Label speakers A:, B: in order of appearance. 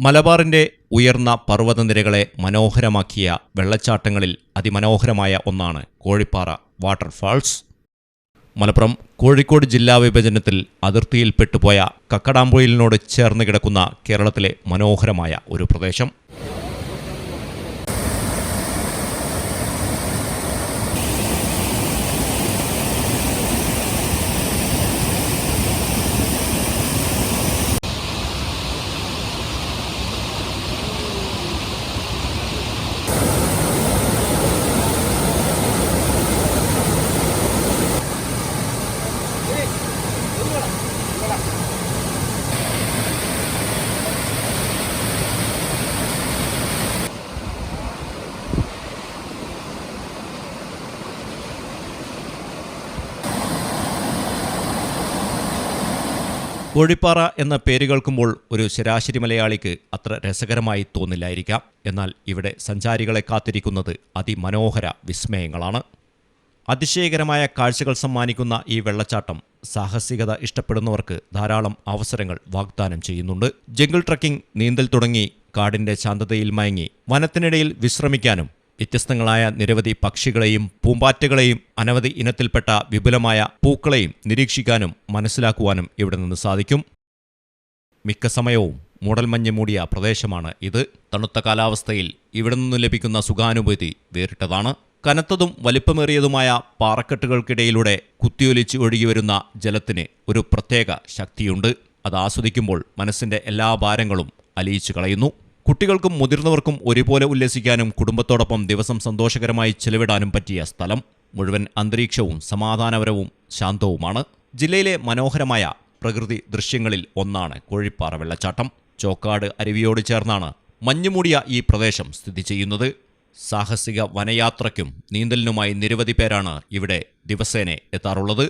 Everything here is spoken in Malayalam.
A: മലബാറിന്റെ ഉയർന്ന പർവതനിരകളെ മനോഹരമാക്കിയ വെള്ളച്ചാട്ടങ്ങളിൽ അതിമനോഹരമായ ഒന്നാണ് കോഴിപ്പാറ വാട്ടർഫാൾസ്. മലപ്പുറം കോഴിക്കോട് ജില്ലാ വിഭജനത്തിൽ അതിർത്തിയിൽപ്പെട്ടുപോയ പെട്ടുപോയ കക്കടാമ്പൊയിലിനോട് ചേർന്ന് കിടക്കുന്ന കേരളത്തിലെ മനോഹരമായ ഒരു പ്രദേശം. കോഴിപ്പാറ എന്ന പേര് കേൾക്കുമ്പോൾ ഒരു ശരാശരി മലയാളിക്ക് അത്ര രസകരമായി തോന്നില്ലായിരിക്കാം. എന്നാൽ ഇവിടെ സഞ്ചാരികളെ കാത്തിരിക്കുന്നത് അതിമനോഹര വിസ്മയങ്ങളാണ്. അതിശയകരമായ കാഴ്ചകൾ സമ്മാനിക്കുന്ന ഈ വെള്ളച്ചാട്ടം സാഹസികത ഇഷ്ടപ്പെടുന്നവർക്ക് ധാരാളം അവസരങ്ങൾ വാഗ്ദാനം ചെയ്യുന്നുണ്ട്. ജംഗിൾ ട്രക്കിംഗ് നീന്തൽ തുടങ്ങി കാടിന്റെ ശാന്തതയിൽ മയങ്ങി വനത്തിനിടയിൽ വിശ്രമിക്കാനും വ്യത്യസ്തങ്ങളായ നിരവധി പക്ഷികളെയും പൂമ്പാറ്റകളെയും അനവധി ഇനത്തിൽപ്പെട്ട വിപുലമായ പൂക്കളെയും നിരീക്ഷിക്കാനും മനസ്സിലാക്കുവാനും ഇവിടെ നിന്ന് സാധിക്കും. മിക്ക സമയവും മൂടൽമഞ്ഞ് മൂടിയ പ്രദേശമാണ് ഇത്. തണുത്ത കാലാവസ്ഥയിൽ ഇവിടെ നിന്ന് ലഭിക്കുന്ന സുഖാനുഭൂതി വേറിട്ടതാണ്. കനത്തതും വലിപ്പമേറിയതുമായ പാറക്കെട്ടുകൾക്കിടയിലൂടെ കുത്തിയൊലിച്ച് ഒഴുകിവരുന്ന ജലത്തിന് ഒരു പ്രത്യേക ശക്തിയുണ്ട്. അത് ആസ്വദിക്കുമ്പോൾ മനസ്സിന്റെ എല്ലാ ഭാരങ്ങളും അലിയിച്ചു കളയുന്നു. കുട്ടികൾക്കും മുതിർന്നവർക്കും ഒരുപോലെ ഉല്ലസിക്കാനും കുടുംബത്തോടൊപ്പം ദിവസം സന്തോഷകരമായി ചെലവിടാനും പറ്റിയ സ്ഥലം മുഴുവൻ അന്തരീക്ഷവും സമാധാനപരവും ശാന്തവുമാണ്. ജില്ലയിലെ മനോഹരമായ പ്രകൃതി ദൃശ്യങ്ങളിൽ ഒന്നാണ് കോഴിപ്പാറ വെള്ളച്ചാട്ടം. ചോക്കാട് അരുവിയോട് ചേർന്നാണ് മഞ്ഞുമൂടിയ ഈ പ്രദേശം സ്ഥിതി ചെയ്യുന്നത്. സാഹസിക വനയാത്രയ്ക്കും നീന്തലിനുമായി നിരവധി പേരാണ് ഇവിടെ ദിവസേന എത്താറുള്ളത്.